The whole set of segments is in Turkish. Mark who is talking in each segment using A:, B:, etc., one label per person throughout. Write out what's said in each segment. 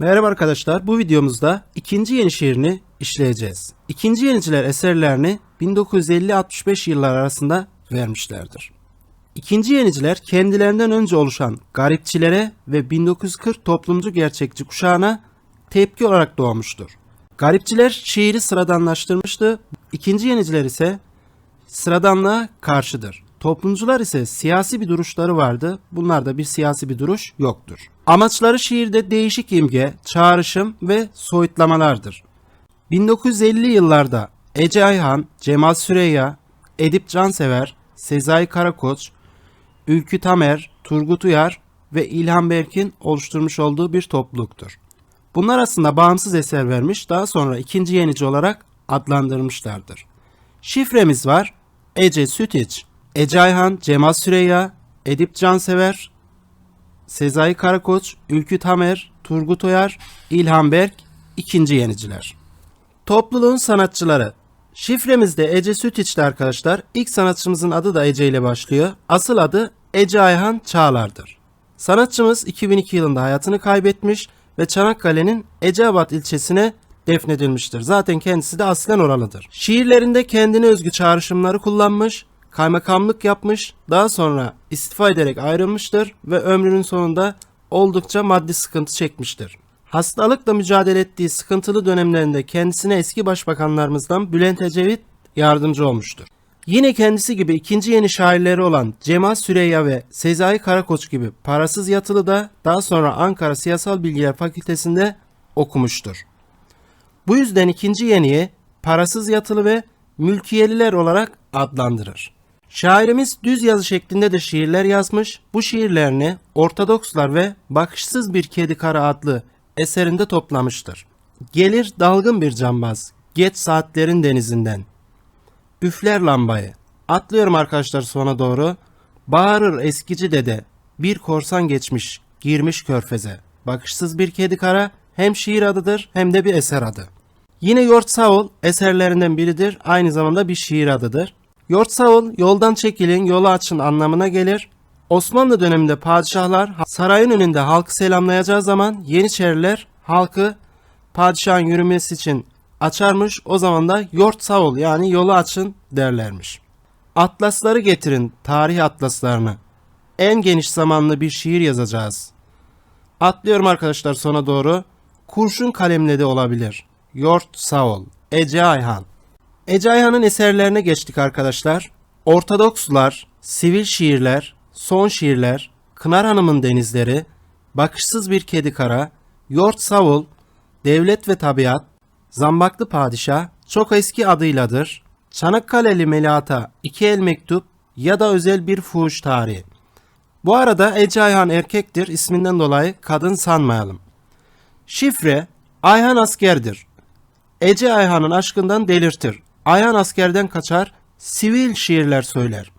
A: Merhaba arkadaşlar, bu videomuzda ikinci Yenişehir'ini işleyeceğiz. İkinci Yeniciler eserlerini 1950-65 yıllar arasında vermişlerdir. İkinci Yeniciler kendilerinden önce oluşan garipçilere ve 1940 toplumcu gerçekçi kuşağına tepki olarak doğmuştur. Garipçiler şiiri sıradanlaştırmıştı, ikinci Yeniciler ise sıradanlığa karşıdır. Toplumcular ise siyasi bir duruşları vardı. Bunlarda bir siyasi bir duruş yoktur. Amaçları şiirde değişik imge, çağrışım ve soyutlamalardır. 1950 yıllarda Ece Ayhan, Cemal Süreyya, Edip Cansever, Sezai Karakoç, Ülkü Tamer, Turgut Uyar ve İlhan Berk'in oluşturmuş olduğu bir topluluktur. Bunlar aslında bağımsız eser vermiş, daha sonra ikinci yenici olarak adlandırmışlardır. Şifremiz var. Ece Sütiç, Ece Ayhan, Cemal Süreyya, Edip Cansever, Sezai Karakoç, Ülkü Tamer, Turgut Oyar, İlhan Berk, ikinci yeniciler. Topluluğun sanatçıları. Şifremizde Ece Sütiç'ti arkadaşlar. İlk sanatçımızın adı da Ece ile başlıyor. Asıl adı Ece Ayhan Çağlar'dır. Sanatçımız 2002 yılında hayatını kaybetmiş ve Çanakkale'nin Eceabat ilçesine defnedilmiştir. Zaten kendisi de aslen oralıdır. Şiirlerinde kendine özgü çağrışımları kullanmış, kaymakamlık yapmış, daha sonra istifa ederek ayrılmıştır ve ömrünün sonunda oldukça maddi sıkıntı çekmiştir. Hastalıkla mücadele ettiği sıkıntılı dönemlerinde kendisine eski başbakanlarımızdan Bülent Ecevit yardımcı olmuştur. Yine kendisi gibi ikinci yeni şairleri olan Cemal Süreyya ve Sezai Karakoç gibi parasız yatılı da daha sonra Ankara Siyasal Bilgiler Fakültesinde okumuştur. Bu yüzden ikinci yeniyi parasız yatılı ve mülkiyeliler olarak adlandırır. Şairimiz düz yazı şeklinde de şiirler yazmış. Bu şiirlerini Ortodokslar ve Bakışsız Bir Kedi Kara adlı eserinde toplamıştır. Gelir dalgın bir cambaz, geç saatlerin denizinden. Üfler lambayı. Atlıyorum arkadaşlar sona doğru. Bağırır eskici dede, bir korsan geçmiş, girmiş körfeze. Bakışsız bir kedi kara hem şiir adıdır hem de bir eser adı. Yine Yort Saul eserlerinden biridir. Aynı zamanda bir şiir adıdır. Yort Saul yoldan çekilin yolu açın anlamına gelir. Osmanlı döneminde padişahlar sarayın önünde halkı selamlayacağı zaman Yeniçeriler halkı padişahın yürümesi için açarmış. O zaman da Yort Saul yani yolu açın derlermiş. Atlasları getirin tarih atlaslarını. En geniş zamanlı bir şiir yazacağız. Atlıyorum arkadaşlar sona doğru. Kurşun kalemle de olabilir. Yort Saul, Ece Ayhan. Ece Ayhan'ın eserlerine geçtik arkadaşlar. Ortodokslar, sivil şiirler, son şiirler, Kınar Hanım'ın denizleri, Bakışsız bir kedi kara, Yort Saul, Devlet ve Tabiat, Zambaklı Padişah, çok eski adıyladır, Çanakkale'li Melata, iki el mektup ya da özel bir fuhuş tarihi. Bu arada Ece Ayhan erkektir, isminden dolayı kadın sanmayalım. Şifre, Ayhan askerdir. Ece Ayhan'ın aşkından delirtir. Ayhan askerden kaçar, sivil şiirler söyler.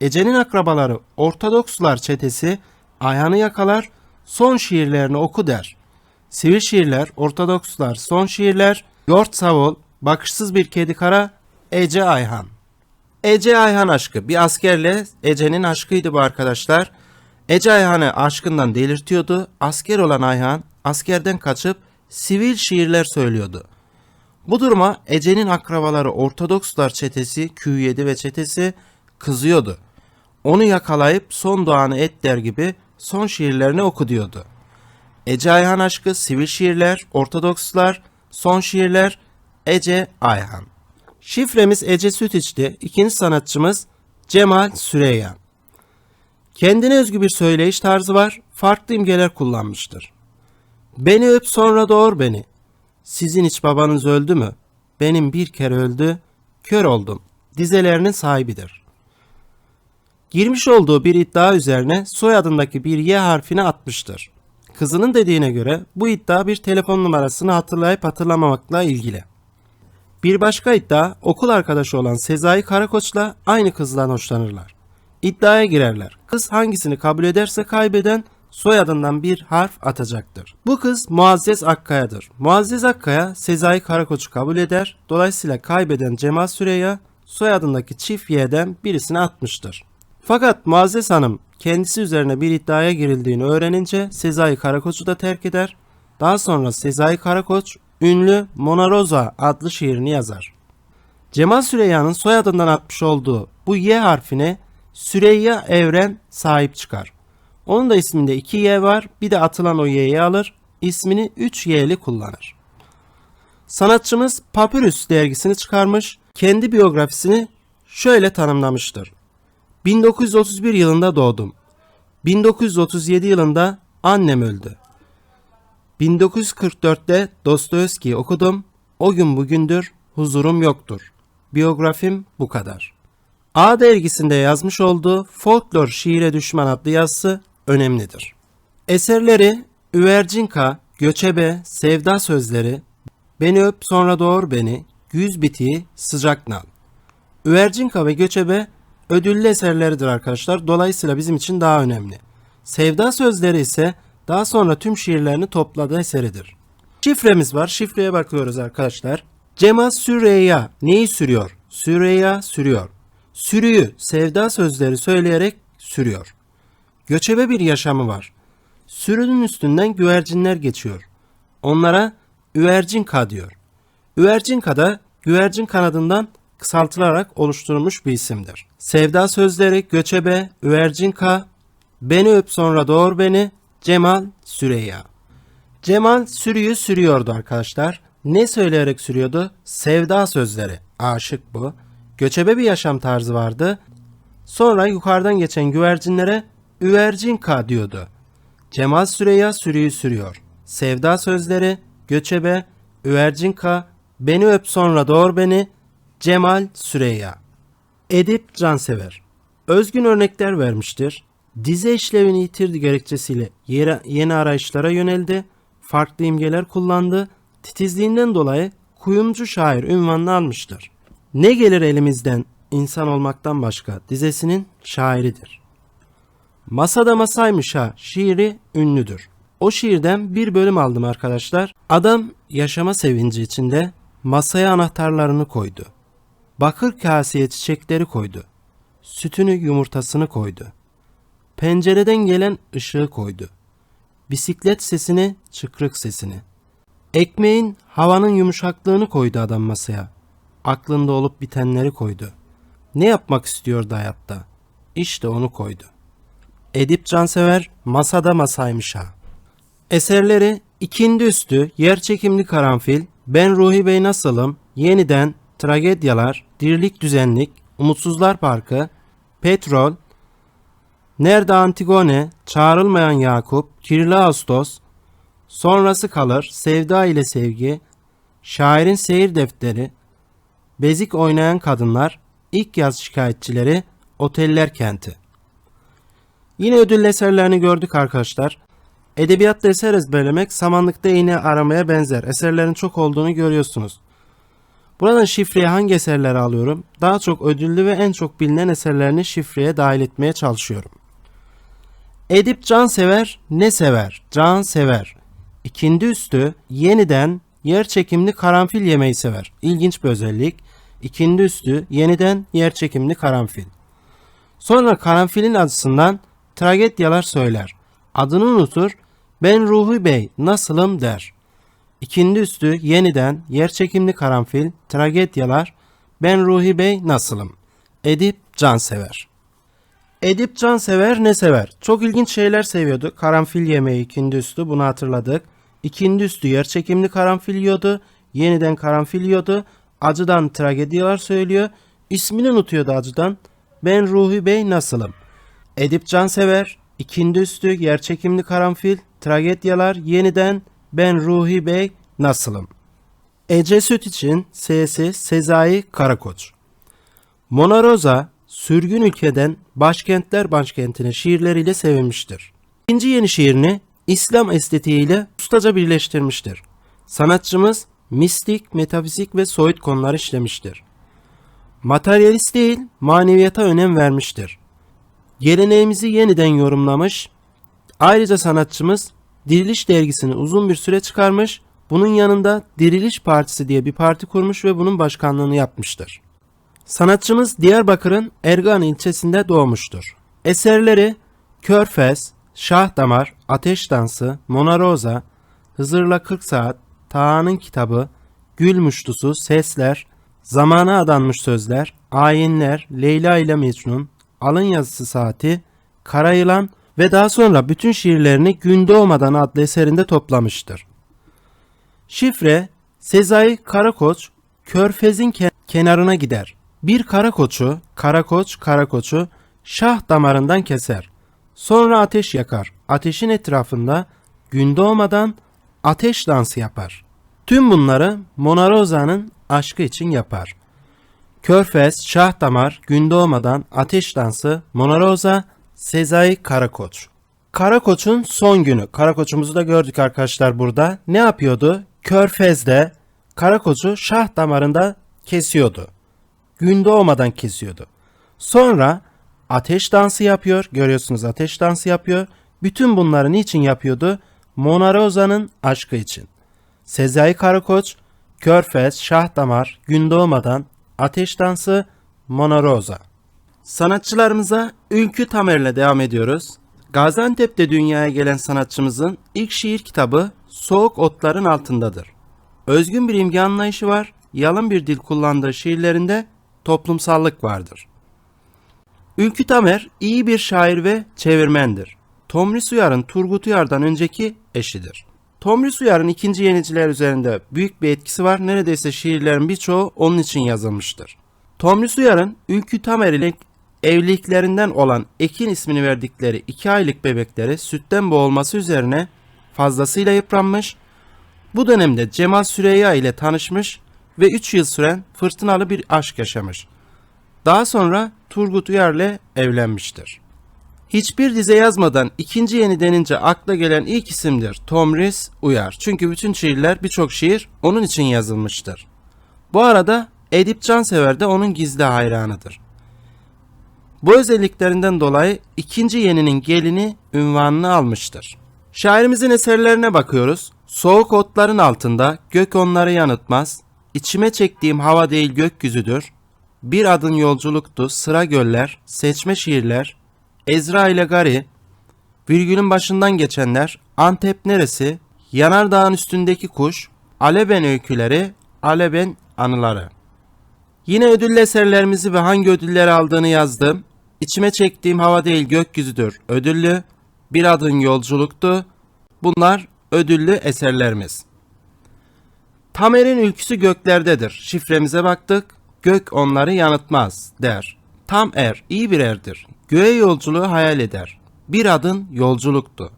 A: Ece'nin akrabaları Ortodokslar çetesi Ayhan'ı yakalar, son şiirlerini oku der. Sivil şiirler, Ortodokslar son şiirler, Yort Savol, Bakışsız bir Kedi Kara, Ece Ayhan. Ece Ayhan aşkı bir askerle Ece'nin aşkıydı bu arkadaşlar. Ece Ayhan'ı aşkından delirtiyordu. Asker olan Ayhan askerden kaçıp sivil şiirler söylüyordu. Bu duruma Ece'nin akrabaları Ortodokslar çetesi, Q7 ve çetesi kızıyordu. Onu yakalayıp son doğanı et der gibi son şiirlerini oku diyordu. Ece Ayhan aşkı, sivil şiirler, Ortodokslar, son şiirler, Ece Ayhan. Şifremiz Ece Sütiç'ti. İkinci sanatçımız Cemal Süreyya. Kendine özgü bir söyleyiş tarzı var, farklı imgeler kullanmıştır. Beni öp sonra doğur beni. Sizin hiç babanız öldü mü? Benim bir kere öldü, kör oldum. Dizelerinin sahibidir. Girmiş olduğu bir iddia üzerine soyadındaki bir Y harfini atmıştır. Kızının dediğine göre bu iddia bir telefon numarasını hatırlayıp hatırlamamakla ilgili. Bir başka iddia okul arkadaşı olan Sezai Karakoç'la aynı kızdan hoşlanırlar. İddiaya girerler. Kız hangisini kabul ederse kaybeden soyadından bir harf atacaktır. Bu kız Muazzez Akkaya'dır. Muazzez Akkaya Sezai Karakoç'u kabul eder. Dolayısıyla kaybeden Cemal Süreyya soyadındaki çift Y'den birisini atmıştır. Fakat Muazzez Hanım kendisi üzerine bir iddiaya girildiğini öğrenince Sezai Karakoç'u da terk eder. Daha sonra Sezai Karakoç ünlü Mona Rosa adlı şiirini yazar. Cemal Süreyya'nın soyadından atmış olduğu bu Y harfine Süreyya Evren sahip çıkar. Onun da isminde 2 Y var. Bir de atılan o Y'yi alır. ismini 3 Y'li kullanır. Sanatçımız Papyrus dergisini çıkarmış. Kendi biyografisini şöyle tanımlamıştır. 1931 yılında doğdum. 1937 yılında annem öldü. 1944'te Dostoyevski'yi okudum. O gün bugündür huzurum yoktur. Biyografim bu kadar. A dergisinde yazmış olduğu Folklor Şiire Düşman adlı yazısı önemlidir. Eserleri Üvercinka, Göçebe, Sevda Sözleri, Beni Öp Sonra Doğur Beni, Güz Bitiği, Sıcak Nal. Üvercinka ve Göçebe ödüllü eserleridir arkadaşlar. Dolayısıyla bizim için daha önemli. Sevda Sözleri ise daha sonra tüm şiirlerini topladığı eseridir. Şifremiz var. Şifreye bakıyoruz arkadaşlar. Cemal Süreyya neyi sürüyor? Süreyya sürüyor. Sürüyü sevda sözleri söyleyerek sürüyor. Göçebe bir yaşamı var. Sürünün üstünden güvercinler geçiyor. Onlara üvercinka diyor. Üvercinka da güvercin kanadından kısaltılarak oluşturulmuş bir isimdir. Sevda sözleri göçebe, üvercinka, beni öp sonra doğur beni, Cemal Süreyya. Cemal sürüyü sürüyordu arkadaşlar. Ne söyleyerek sürüyordu? Sevda sözleri. Aşık bu. Göçebe bir yaşam tarzı vardı. Sonra yukarıdan geçen güvercinlere üvercinka diyordu. Cemal Süreyya sürüyü sürüyor. Sevda sözleri, göçebe, üvercinka, beni öp sonra doğur beni, Cemal Süreyya. Edip Cansever. Özgün örnekler vermiştir. Dize işlevini yitirdi gerekçesiyle yeni arayışlara yöneldi. Farklı imgeler kullandı. Titizliğinden dolayı kuyumcu şair ünvanını almıştır. Ne gelir elimizden insan olmaktan başka dizesinin şairidir. Masada masaymış ha şiiri ünlüdür. O şiirden bir bölüm aldım arkadaşlar. Adam yaşama sevinci içinde masaya anahtarlarını koydu. Bakır kaseye çiçekleri koydu. Sütünü yumurtasını koydu. Pencereden gelen ışığı koydu. Bisiklet sesini, çıkrık sesini. Ekmeğin, havanın yumuşaklığını koydu adam masaya. Aklında olup bitenleri koydu. Ne yapmak istiyordu hayatta? İşte onu koydu. Edip Cansever masada masaymış ha. Eserleri İkindi Üstü, Yerçekimli Karanfil, Ben Ruhi Bey Nasılım, Yeniden, Tragedyalar, Dirlik Düzenlik, Umutsuzlar Parkı, Petrol, Nerede Antigone, Çağrılmayan Yakup, Kirli Ağustos, Sonrası Kalır, Sevda ile Sevgi, Şairin Seyir Defteri, Bezik Oynayan Kadınlar, İlk Yaz Şikayetçileri, Oteller Kenti. Yine ödül eserlerini gördük arkadaşlar. Edebiyatta eser ezberlemek samanlıkta iğne aramaya benzer. Eserlerin çok olduğunu görüyorsunuz. Buradan şifreye hangi eserleri alıyorum? Daha çok ödüllü ve en çok bilinen eserlerini şifreye dahil etmeye çalışıyorum. Edip can sever, ne sever? Can sever. İkindi üstü yeniden yer çekimli karanfil yemeyi sever. İlginç bir özellik. İkindi üstü yeniden yer çekimli karanfil. Sonra karanfilin acısından tragedyalar söyler. Adını unutur, ben Ruhi Bey nasılım der. İkindi üstü yeniden yerçekimli karanfil, tragedyalar, ben Ruhi Bey nasılım? Edip Cansever. Edip Cansever ne sever? Çok ilginç şeyler seviyordu. Karanfil yemeği ikindi üstü bunu hatırladık. İkindi üstü yerçekimli karanfil yiyordu. Yeniden karanfil yiyordu. Acıdan tragedyalar söylüyor. İsmini unutuyordu acıdan. Ben Ruhi Bey nasılım? Edip Cansever, İkindi Üstü, Yerçekimli Karanfil, Tragedyalar, Yeniden, Ben Ruhi Bey, Nasılım? Ece Süt için S'si Sezai Karakoç. Mona Rosa, sürgün ülkeden başkentler başkentine şiirleriyle sevilmiştir. İkinci yeni şiirini İslam estetiğiyle ustaca birleştirmiştir. Sanatçımız mistik, metafizik ve soyut konular işlemiştir. Materyalist değil, maneviyata önem vermiştir. Geleneğimizi yeniden yorumlamış. Ayrıca sanatçımız Diriliş dergisini uzun bir süre çıkarmış. Bunun yanında Diriliş Partisi diye bir parti kurmuş ve bunun başkanlığını yapmıştır. Sanatçımız Diyarbakır'ın Ergan ilçesinde doğmuştur. Eserleri Körfez, Şah Damar, Ateş Dansı, Mona Rosa, Hızır'la 40 Saat, Taha'nın Kitabı, Gül Muştusu, Sesler, Zamana Adanmış Sözler, Ayinler, Leyla ile Mecnun, Alın Yazısı Saati, Karayılan ve daha sonra bütün şiirlerini Gün Doğmadan adlı eserinde toplamıştır. Şifre, Sezai Karakoç, Körfez'in ke- kenarına gider. Bir karakoçu, karakoç, karakoçu şah damarından keser. Sonra ateş yakar. Ateşin etrafında gün doğmadan ateş dansı yapar. Tüm bunları Mona Rosa'nın aşkı için yapar. Körfez, Şah Damar, Gün Doğmadan, Ateş Dansı, Mona Rosa, Sezai Karakoç. Karakoç'un son günü. Karakoç'umuzu da gördük arkadaşlar burada. Ne yapıyordu? Körfez'de Karakoç'u Şah Damarı'nda kesiyordu. Gün doğmadan kesiyordu. Sonra ateş dansı yapıyor. Görüyorsunuz ateş dansı yapıyor. Bütün bunları niçin yapıyordu? Mona Rosa'nın aşkı için. Sezai Karakoç, Körfez, Şah Damar, Gün Doğmadan, Ateş Dansı, Mona Rosa. Sanatçılarımıza Ülkü Tamer'le devam ediyoruz. Gaziantep'te dünyaya gelen sanatçımızın ilk şiir kitabı Soğuk Otların Altındadır. Özgün bir imge anlayışı var, yalın bir dil kullandığı şiirlerinde toplumsallık vardır. Ülkü Tamer iyi bir şair ve çevirmendir. Tomris Uyar'ın Turgut Uyar'dan önceki eşidir. Tomris Uyar'ın ikinci yeniciler üzerinde büyük bir etkisi var. Neredeyse şiirlerin birçoğu onun için yazılmıştır. Tomris Uyar'ın Ülkü Tamer ile evliliklerinden olan Ekin ismini verdikleri iki aylık bebekleri sütten boğulması üzerine fazlasıyla yıpranmış. Bu dönemde Cemal Süreyya ile tanışmış ve 3 yıl süren fırtınalı bir aşk yaşamış. Daha sonra Turgut Uyar'la evlenmiştir. Hiçbir dize yazmadan ikinci yeni denince akla gelen ilk isimdir Tomris Uyar. Çünkü bütün şiirler birçok şiir onun için yazılmıştır. Bu arada Edip Cansever de onun gizli hayranıdır. Bu özelliklerinden dolayı ikinci yeninin gelini ünvanını almıştır. Şairimizin eserlerine bakıyoruz. Soğuk otların altında gök onları yanıtmaz. İçime çektiğim hava değil gökyüzüdür. Bir adın yolculuktu, sıra göller, seçme şiirler, Ezra ile Gari, virgülün başından geçenler, Antep neresi, Yanardağın üstündeki kuş, Aleben öyküleri, Aleben anıları. Yine ödüllü eserlerimizi ve hangi ödülleri aldığını yazdım. İçime çektiğim hava değil gökyüzüdür ödüllü, bir adın yolculuktu. Bunlar ödüllü eserlerimiz. Tamer'in ülküsü göklerdedir. Şifremize baktık. Gök onları yanıtmaz der. Tam er, iyi bir erdir. Göğe yolculuğu hayal eder. Bir adın yolculuktu.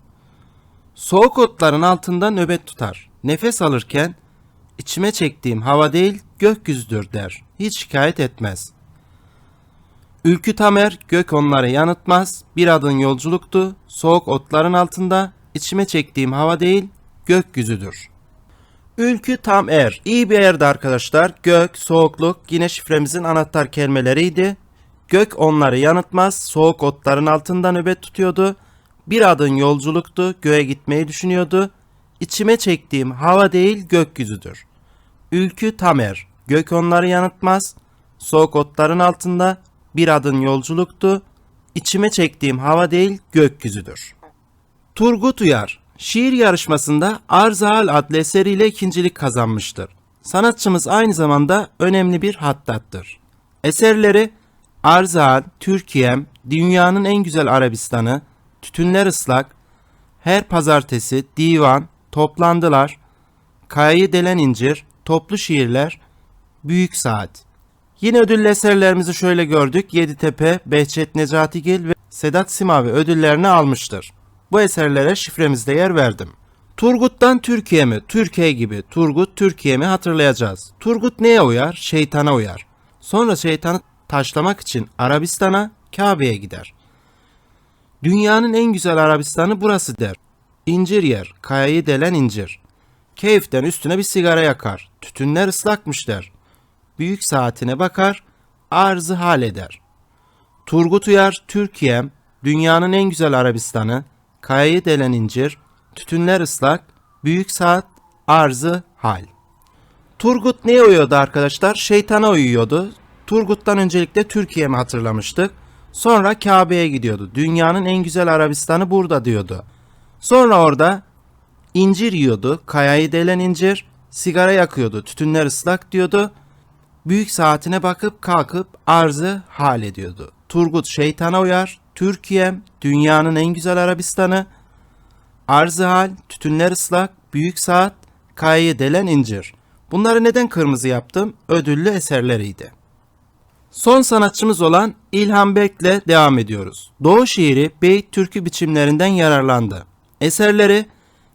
A: Soğuk otların altında nöbet tutar. Nefes alırken içime çektiğim hava değil gökyüzüdür der. Hiç şikayet etmez. Ülkü Tamer gök onları yanıtmaz. Bir adın yolculuktu. Soğuk otların altında içime çektiğim hava değil gökyüzüdür. Ülkü tam er. İyi bir erdi arkadaşlar. Gök, soğukluk yine şifremizin anahtar kelimeleriydi. Gök onları yanıtmaz. Soğuk otların altında nöbet tutuyordu. Bir adın yolculuktu. Göğe gitmeyi düşünüyordu. İçime çektiğim hava değil gökyüzüdür. Ülkü Tamer. Gök onları yanıtmaz. Soğuk otların altında bir adın yolculuktu. İçime çektiğim hava değil gökyüzüdür. Turgut Uyar şiir yarışmasında Arzal adlı eseriyle ikincilik kazanmıştır. Sanatçımız aynı zamanda önemli bir hattattır. Eserleri Arzal, Türkiye'm, Dünyanın en güzel Arabistanı, Tütünler ıslak, Her pazartesi, Divan, Toplandılar, Kayayı delen incir, Toplu şiirler, Büyük saat. Yine ödüllü eserlerimizi şöyle gördük. Yeditepe, Behçet Necatigil ve Sedat Simavi ödüllerini almıştır. Bu eserlere şifremizde yer verdim. Turgut'tan Türkiye mi? Türkiye gibi. Turgut Türkiye mi hatırlayacağız. Turgut neye uyar? Şeytana uyar. Sonra şeytanı taşlamak için Arabistan'a, Kabe'ye gider. Dünyanın en güzel Arabistanı burası der. İncir yer, kayayı delen incir. Keyiften üstüne bir sigara yakar. Tütünler ıslakmış der. Büyük saatine bakar, arzı hal eder. Turgut Uyar, Türkiye'm, dünyanın en güzel Arabistanı, kayayı delen incir, tütünler ıslak, büyük saat, arzı hal. Turgut neye uyuyordu arkadaşlar? Şeytana uyuyordu. Turgut'tan öncelikle Türkiye'mi hatırlamıştık. Sonra Kabe'ye gidiyordu. Dünyanın en güzel Arabistanı burada diyordu. Sonra orada incir yiyordu, kayayı delen incir, sigara yakıyordu, tütünler ıslak diyordu. Büyük saatine bakıp kalkıp arzı hal ediyordu. Turgut şeytana uyar, Türkiye'm dünyanın en güzel Arabistanı, arzı hal, tütünler ıslak, büyük saat, kayayı delen incir. Bunları neden kırmızı yaptım? Ödüllü eserleriydi. Son sanatçımız olan İlhan Berk'le devam ediyoruz. Doğu şiiri beyit türkü biçimlerinden yararlandı. Eserleri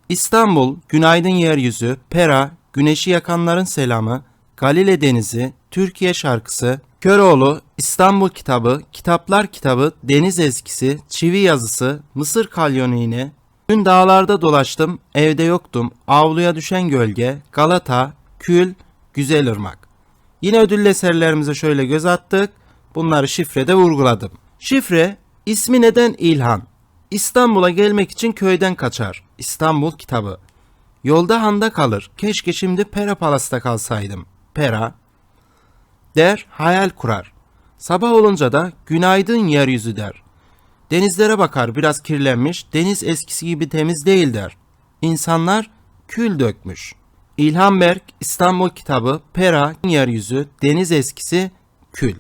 A: İstanbul, Günaydın Yeryüzü, Pera, Güneşi Yakanların Selamı, Galile Denizi, Türkiye Şarkısı, Köroğlu, İstanbul Kitabı, Kitaplar Kitabı, Deniz Ezgisi, Çivi Yazısı, Mısır Kalyonu yine, Dün dağlarda dolaştım, evde yoktum, avluya düşen gölge, Galata, Kül, Güzel Irmak. Yine ödüllü eserlerimize şöyle göz attık. Bunları şifrede vurguladım. Şifre, ismi neden İlhan? İstanbul'a gelmek için köyden kaçar. İstanbul kitabı. Yolda handa kalır. Keşke şimdi Pera Palas'ta kalsaydım. Pera. Der, hayal kurar. Sabah olunca da günaydın yeryüzü der. Denizlere bakar biraz kirlenmiş, deniz eskisi gibi temiz değil der. İnsanlar kül dökmüş. İlhan Berk, İstanbul kitabı, Pera, yeryüzü, deniz eskisi, kül.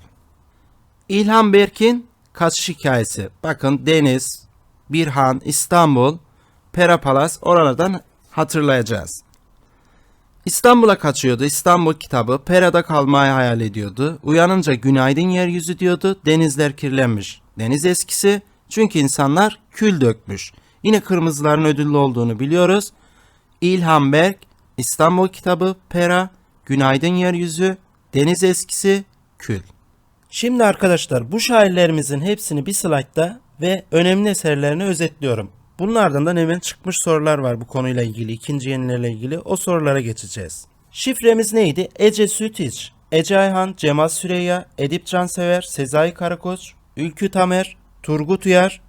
A: İlhan Berk'in kaçış hikayesi. Bakın deniz, Birhan, İstanbul, Pera Palas oralardan hatırlayacağız. İstanbul'a kaçıyordu. İstanbul kitabı. Pera'da kalmayı hayal ediyordu. Uyanınca günaydın yeryüzü diyordu. Denizler kirlenmiş. Deniz eskisi. Çünkü insanlar kül dökmüş. Yine kırmızıların ödüllü olduğunu biliyoruz. İlhan Berk, İstanbul kitabı, Pera, Günaydın yeryüzü, Deniz eskisi, kül. Şimdi arkadaşlar bu şairlerimizin hepsini bir slaytta ve önemli eserlerini özetliyorum. Bunlardan da hemen çıkmış sorular var bu konuyla ilgili, ikinci yenilerle ilgili. O sorulara geçeceğiz. Şifremiz neydi? Ece Sütiç, Ece Ayhan, Cemal Süreyya, Edip Cansever, Sezai Karakoç, Ülkü Tamer, Turgut Uyar,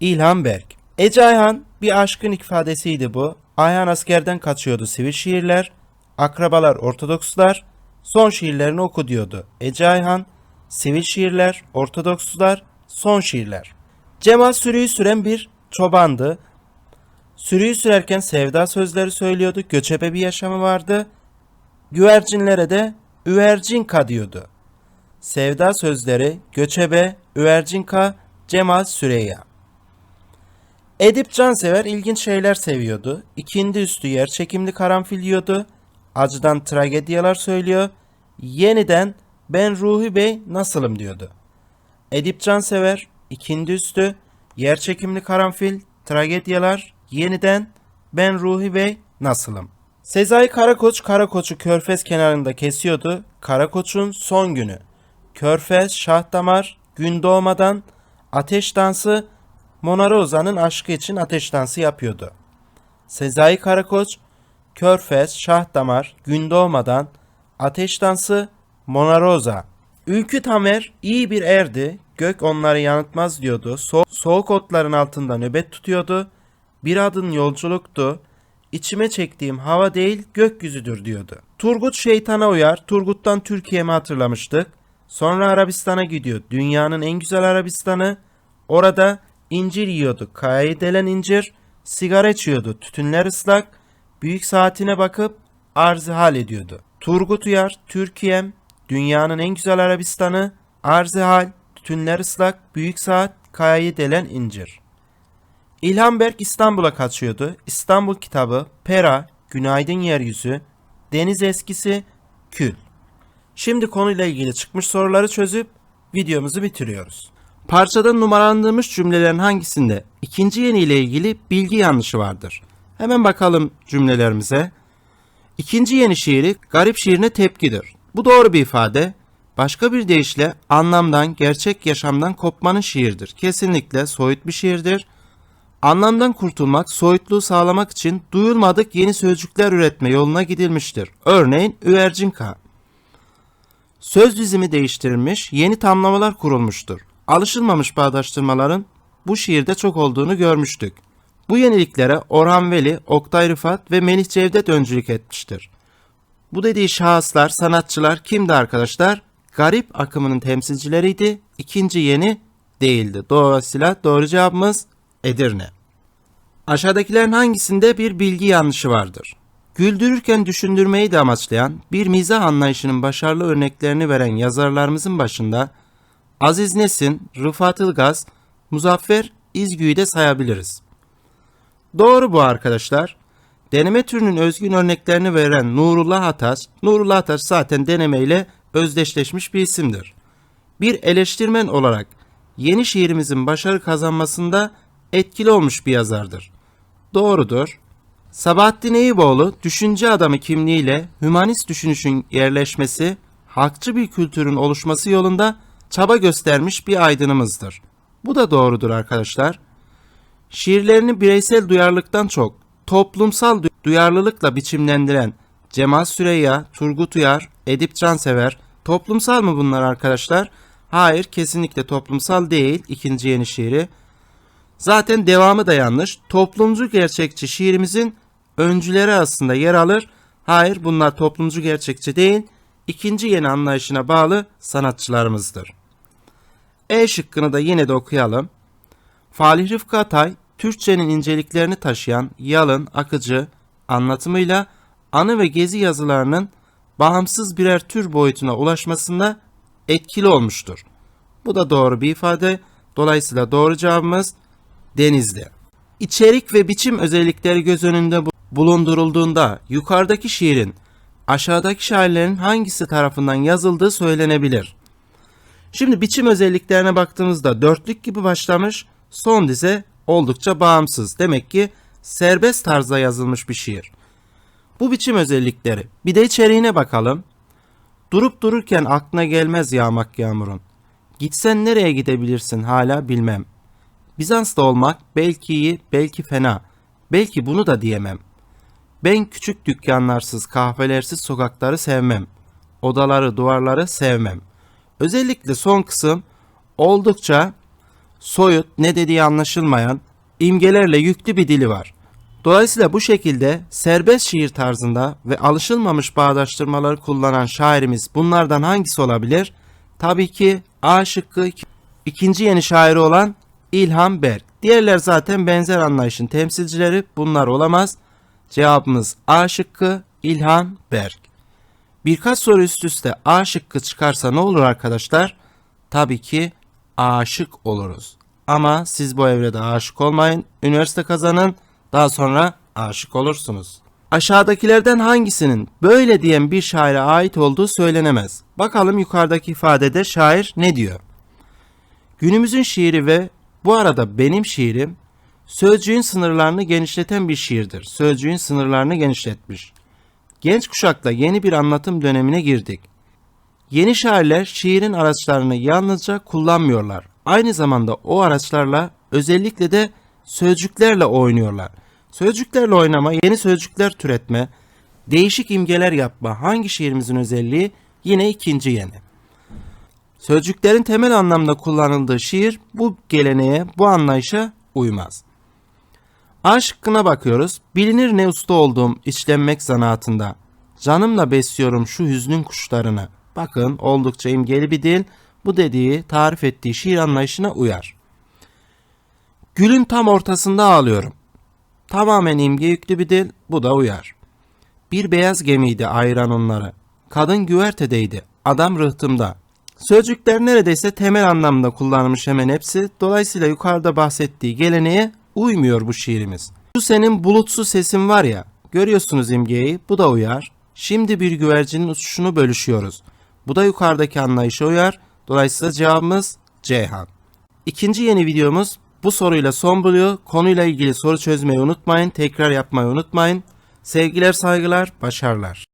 A: İlhan Berk. Ece Ayhan bir aşkın ifadesiydi bu. Ayhan askerden kaçıyordu sivil şiirler, akrabalar Ortodokslar, son şiirlerini oku diyordu. Ece Ayhan, sivil şiirler, Ortodokslar, son şiirler. Cemal sürüyü süren bir çobandı. Sürüyü sürerken sevda sözleri söylüyordu. Göçebe bir yaşamı vardı. Güvercinlere de üvercinka diyordu. Sevda sözleri göçebe, üvercinka, Cemal Süreyya. Edip Cansever ilginç şeyler seviyordu. İkindi üstü yer çekimli karanfil yiyordu. Acıdan tragedyalar söylüyor. Yeniden ben Ruhi Bey nasılım diyordu. Edip Cansever, ikindi üstü, yer çekimli karanfil, tragedyalar, yeniden ben Ruhi Bey nasılım. Sezai Karakoç Karakoç'u körfez kenarında kesiyordu. Karakoç'un son günü. Körfez, Şahdamar, gün doğmadan, ateş dansı, Mona Rosa'nın aşkı için ateş dansı yapıyordu. Sezai Karakoç, Körfez, Şahdamar, gün doğmadan, ateş dansı, Mona Rosa. Ülkü Tamer iyi bir erdi, gök onları yanıtmaz diyordu. So- soğuk otların altında nöbet tutuyordu. Bir adın yolculuktu. İçime çektiğim hava değil gökyüzüdür diyordu. Turgut şeytana uyar. Turgut'tan Türkiye'mi hatırlamıştık. Sonra Arabistan'a gidiyor. Dünyanın en güzel Arabistanı. Orada incir yiyordu. Kayayı delen incir. Sigara içiyordu. Tütünler ıslak. Büyük saatine bakıp arzı hal ediyordu. Turgut Uyar, Türkiye'm, dünyanın en güzel Arabistanı, arzı hal, tütünler ıslak, büyük saat, kayayı delen incir. İlhan Berk İstanbul'a kaçıyordu. İstanbul kitabı, Pera, Günaydın Yeryüzü, Deniz Eskisi, Kül. Şimdi konuyla ilgili çıkmış soruları çözüp videomuzu bitiriyoruz. Parçada numaralandırılmış cümlelerin hangisinde ikinci yeni ile ilgili bilgi yanlışı vardır? Hemen bakalım cümlelerimize. İkinci yeni şiiri garip şiirine tepkidir. Bu doğru bir ifade. Başka bir deyişle anlamdan, gerçek yaşamdan kopmanın şiirdir. Kesinlikle soyut bir şiirdir. Anlamdan kurtulmak, soyutluğu sağlamak için duyulmadık yeni sözcükler üretme yoluna gidilmiştir. Örneğin üvercinka. Söz dizimi değiştirilmiş, yeni tamlamalar kurulmuştur. Alışılmamış bağdaştırmaların bu şiirde çok olduğunu görmüştük. Bu yeniliklere Orhan Veli, Oktay Rıfat ve Melih Cevdet öncülük etmiştir. Bu dediği şahıslar, sanatçılar kimdi arkadaşlar? Garip akımının temsilcileriydi. İkinci yeni değildi. Dolayısıyla doğru cevabımız Edirne. Aşağıdakilerin hangisinde bir bilgi yanlışı vardır? Güldürürken düşündürmeyi de amaçlayan bir mizah anlayışının başarılı örneklerini veren yazarlarımızın başında Aziz Nesin, Rıfat Ilgaz, Muzaffer İzgü'yü de sayabiliriz. Doğru bu arkadaşlar. Deneme türünün özgün örneklerini veren Nurullah Ataç, Nurullah Ataç zaten denemeyle özdeşleşmiş bir isimdir. Bir eleştirmen olarak yeni şiirimizin başarı kazanmasında etkili olmuş bir yazardır. Doğrudur. Sabahattin Eyüboğlu düşünce adamı kimliğiyle hümanist düşünüşün yerleşmesi, halkçı bir kültürün oluşması yolunda çaba göstermiş bir aydınımızdır. Bu da doğrudur arkadaşlar. Şiirlerini bireysel duyarlılıktan çok toplumsal du- duyarlılıkla biçimlendiren Cemal Süreyya, Turgut Uyar, Edip Cansever toplumsal mı bunlar arkadaşlar? Hayır kesinlikle toplumsal değil ikinci yeni şiiri. Zaten devamı da yanlış. Toplumcu gerçekçi şiirimizin öncüleri aslında yer alır. Hayır bunlar toplumcu gerçekçi değil. ikinci yeni anlayışına bağlı sanatçılarımızdır. E şıkkını da yine de okuyalım. Falih Rıfkı Atay, Türkçenin inceliklerini taşıyan yalın, akıcı anlatımıyla anı ve gezi yazılarının bağımsız birer tür boyutuna ulaşmasında etkili olmuştur. Bu da doğru bir ifade. Dolayısıyla doğru cevabımız Denizli. İçerik ve biçim özellikleri göz önünde bu- bulundurulduğunda yukarıdaki şiirin aşağıdaki şairlerin hangisi tarafından yazıldığı söylenebilir. Şimdi biçim özelliklerine baktığımızda dörtlük gibi başlamış, son dize oldukça bağımsız. Demek ki serbest tarzda yazılmış bir şiir. Bu biçim özellikleri. Bir de içeriğine bakalım. Durup dururken aklına gelmez yağmak yağmurun. Gitsen nereye gidebilirsin hala bilmem. Bizans'ta olmak belki iyi, belki fena. Belki bunu da diyemem. Ben küçük dükkanlarsız, kahvelersiz sokakları sevmem. Odaları, duvarları sevmem. Özellikle son kısım oldukça soyut, ne dediği anlaşılmayan, imgelerle yüklü bir dili var. Dolayısıyla bu şekilde serbest şiir tarzında ve alışılmamış bağdaştırmaları kullanan şairimiz bunlardan hangisi olabilir? Tabii ki A şıkkı ikinci yeni şairi olan İlhan Berk. Diğerler zaten benzer anlayışın temsilcileri bunlar olamaz. Cevabımız A şıkkı İlhan Berk. Birkaç soru üst üste A şıkkı çıkarsa ne olur arkadaşlar? Tabii ki aşık oluruz. Ama siz bu evrede aşık olmayın. Üniversite kazanın. Daha sonra aşık olursunuz. Aşağıdakilerden hangisinin böyle diyen bir şaire ait olduğu söylenemez. Bakalım yukarıdaki ifadede şair ne diyor? Günümüzün şiiri ve bu arada benim şiirim sözcüğün sınırlarını genişleten bir şiirdir. Sözcüğün sınırlarını genişletmiş. Genç kuşakla yeni bir anlatım dönemine girdik. Yeni şairler şiirin araçlarını yalnızca kullanmıyorlar. Aynı zamanda o araçlarla özellikle de sözcüklerle oynuyorlar. Sözcüklerle oynama, yeni sözcükler türetme, değişik imgeler yapma hangi şiirimizin özelliği? Yine ikinci yeni. Sözcüklerin temel anlamda kullanıldığı şiir bu geleneğe, bu anlayışa uymaz. A şıkkına bakıyoruz. Bilinir ne usta olduğum içlenmek zanaatında. Canımla besliyorum şu hüznün kuşlarını. Bakın oldukça imgeli bir dil. Bu dediği tarif ettiği şiir anlayışına uyar. Gülün tam ortasında ağlıyorum. Tamamen imge yüklü bir dil. Bu da uyar. Bir beyaz gemiydi ayıran onları. Kadın güvertedeydi. Adam rıhtımda. Sözcükler neredeyse temel anlamda kullanılmış hemen hepsi. Dolayısıyla yukarıda bahsettiği geleneğe uymuyor bu şiirimiz. Şu senin bulutsu sesin var ya, görüyorsunuz imgeyi, bu da uyar. Şimdi bir güvercinin uçuşunu bölüşüyoruz. Bu da yukarıdaki anlayışa uyar. Dolayısıyla cevabımız Ceyhan. İkinci yeni videomuz bu soruyla son buluyor. Konuyla ilgili soru çözmeyi unutmayın. Tekrar yapmayı unutmayın. Sevgiler, saygılar, başarılar.